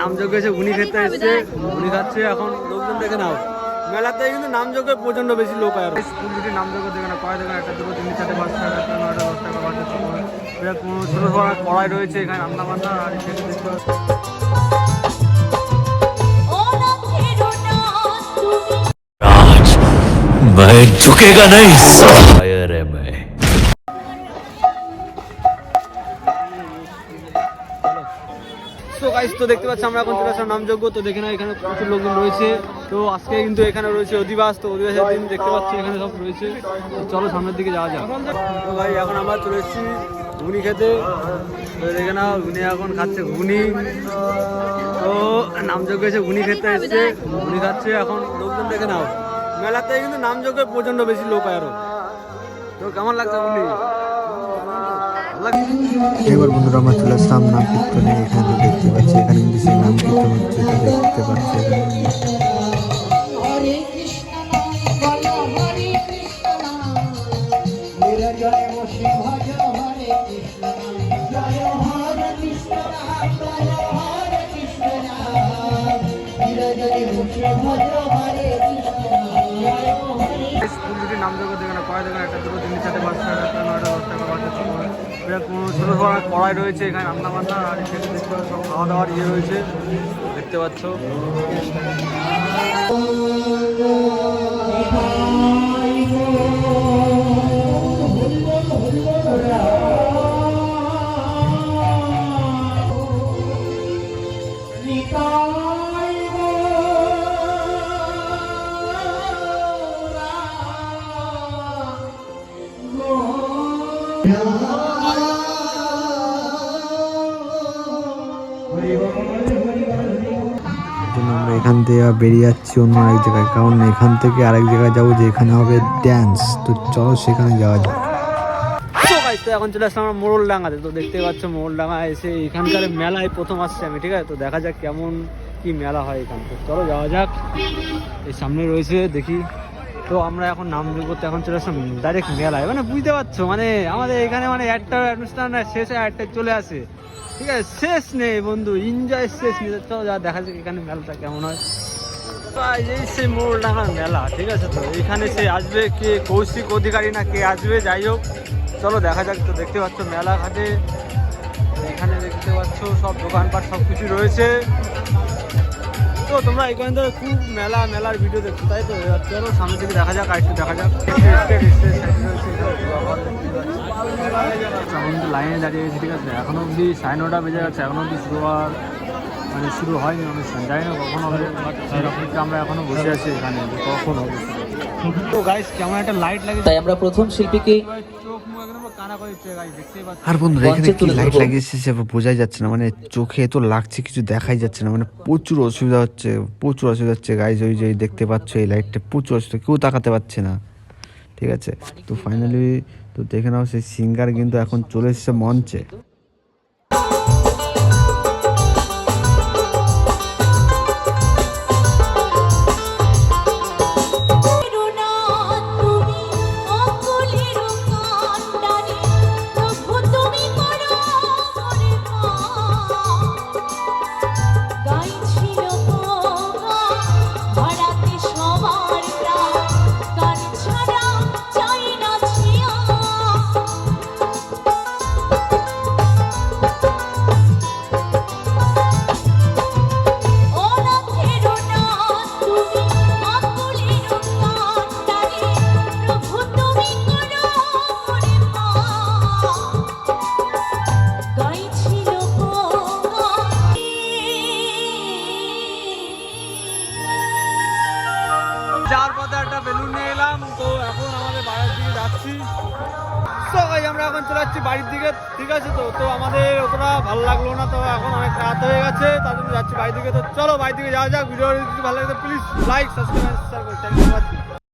নামযোগ্য এসে ঘুনি খেতে এসছে ঘুনি খাচ্ছে এখন লোকজন দেখে নাও মেলাতে কিন্তু নামযোগ্যের প্রচন্ড বেশি লোক আর স্কুল যদি নামযোগ্য দেখে না কয় দেখে একটা দুটো তিন চারটে পাঁচ টাকা একটা নয়টা দশ টাকা বাচ্চা সময় এটা কোনো ছোটো ছোটো কড়াই রয়েছে এখানে রান্না বান্না আর সেটা দেখতে পাচ্ছি। आज मैं झुकेगा नहीं গাইস তো দেখতে পাচ্ছি আমরা এখন চলে আসলাম নামযোগ্য তো দেখে না এখানে প্রচুর লোকজন রয়েছে। তো আজকে কিন্তু এখানে রয়েছে অধিবাস তো অধিবাসের দিন দেখতে পাচ্ছি এখানে সব রয়েছে। চলো সামনের দিকে যাওয়া যাক। তো ভাই এখন আমরা চলে এসেছি ঘুগনি খেতে। তো দেখে না ঘুগনি এখন খাচ্ছে ঘুগনি। তো নামযোগ্য এসে ঘুগনি খেতে এসছে ঘুগনি খাচ্ছে এখন লোকজন দেখে নাও। মেলাতে কিন্তু নামযোগ্যের প্রচণ্ড বেশি লোক আরও। তো কেমন লাগছে ঘুগনি? লাগছে? এবার বন্ধুরা আমরা চলে আসলাম নাম কীর্তনে এখানে তো দেখতে পাচ্ছি এখানে কিন্তু সেই নাম কীর্তন হচ্ছে তো দেখতে পাচ্ছি নাম দেখে না দেখে একটা দুটো চারটে পাঁচ টাকা একটা নয়টা ছোটো ছোটো কড়াই রয়েছে, এখানে রান্না বান্না, আর সেটা দেখতে সব খাওয়া দাওয়ার ইয়ে রয়েছে, দেখতে পাচ্ছ। নিতাই এখান থেকে বেরিয়ে যাচ্ছি অন্য আরেক জায়গায়। কারণ এখান থেকে আরেক জায়গায় যাব যেখানে হবে ড্যান্স তো চলো সেখানে যাওয়া যাক। তো এখন চলে আসলাম আমরা মোড়লডাঙ্গাতে তো দেখতে পাচ্ছ মোড়লডাঙ্গা ডাঙা এসে এখানকার মেলায় প্রথম আসছে আমি, ঠিক আছে? তো দেখা যাক কেমন কি মেলা হয় এখানে। থেকে চলো যাওয়া যাক। এই সামনে রয়েছে, দেখি। তো আমরা এখন নাম করতে এখন চলে আসলাম ডাইরেক্ট মেলায়। মানে বুঝতে পারছ মানে আমাদের এখানে মানে একটা অনুষ্ঠান শেষ হয় একটা চলে আসে। ঠিক আছে, শেষ নেই বন্ধু এনজয় শেষ নেই। চলো যা দেখা যাক এখানে মেলাটা কেমন হয়। এই সেই মোড়ডাঙ্গার মেলা, ঠিক আছে তো? এখানে সে আসবে কে? কৌশিক অধিকারী না কে আসবে? যাই হোক, চলো দেখা যাক। তো দেখতে পাচ্ছ মেলা ঘাটে এখানে দেখতে পাচ্ছ সব দোকানপাট সব কিছু রয়েছে। তো তোমরা এখানে থেকে খুব মেলা, মেলার ভিডিও দেখছ, তাই তো? চলো সামনে থেকে দেখা যাক, আরেকটু দেখা যাক। লাইনে দাঁড়িয়ে গেছি ঠিক আছে? এখনও অবধি সাইন ওটা বেজে গেছে, এখনও অবধি শুরু হওয়ার মানে শুরু হয়নি অনুষ্ঠান জানি না কখন হবে। আমরা এখনও বসে আছি এখানে কখন হবে। তো গাইস কেমন একটা লাইট লাগে তাই আমরা প্রথম শিল্পীকে চোখ মুখ একদম কানা করে দিচ্ছে গাইস দেখতেই পাচ্ছ আর বন্ধুরা এখানে কি লাইট লাগিয়েছে সে বোঝাই যাচ্ছে না মানে চোখে তো লাগছে কিছু দেখাই যাচ্ছে না মানে প্রচুর অসুবিধা হচ্ছে প্রচুর অসুবিধা হচ্ছে গাইজ ওই যে দেখতে পাচ্ছ এই লাইটটা প্রচুর অসুবিধা কেউ তাকাতে পারছে না। ঠিক আছে? তো ফাইনালি তো দেখে নাও সেই সিঙ্গার কিন্তু এখন চলে এসেছে মঞ্চে। যার পথে একটা বেলুন নিয়ে এলাম, তো এখন আমাদের বাড়ির দিকে যাচ্ছি। সবাই আমরা এখন চলে যাচ্ছি বাড়ির দিকে, ঠিক আছে তো? তো আমাদের অতটা ভালো লাগল না, তো এখন অনেক রাত হয়ে গেছে তার জন্য যাচ্ছি বাড়ির দিকে। তো চলো বাড়ির দিকে যাওয়া যাক ভিডিও ভালো লাগে প্লিজ লাইক সাবস্ক্রাইব শেয়ার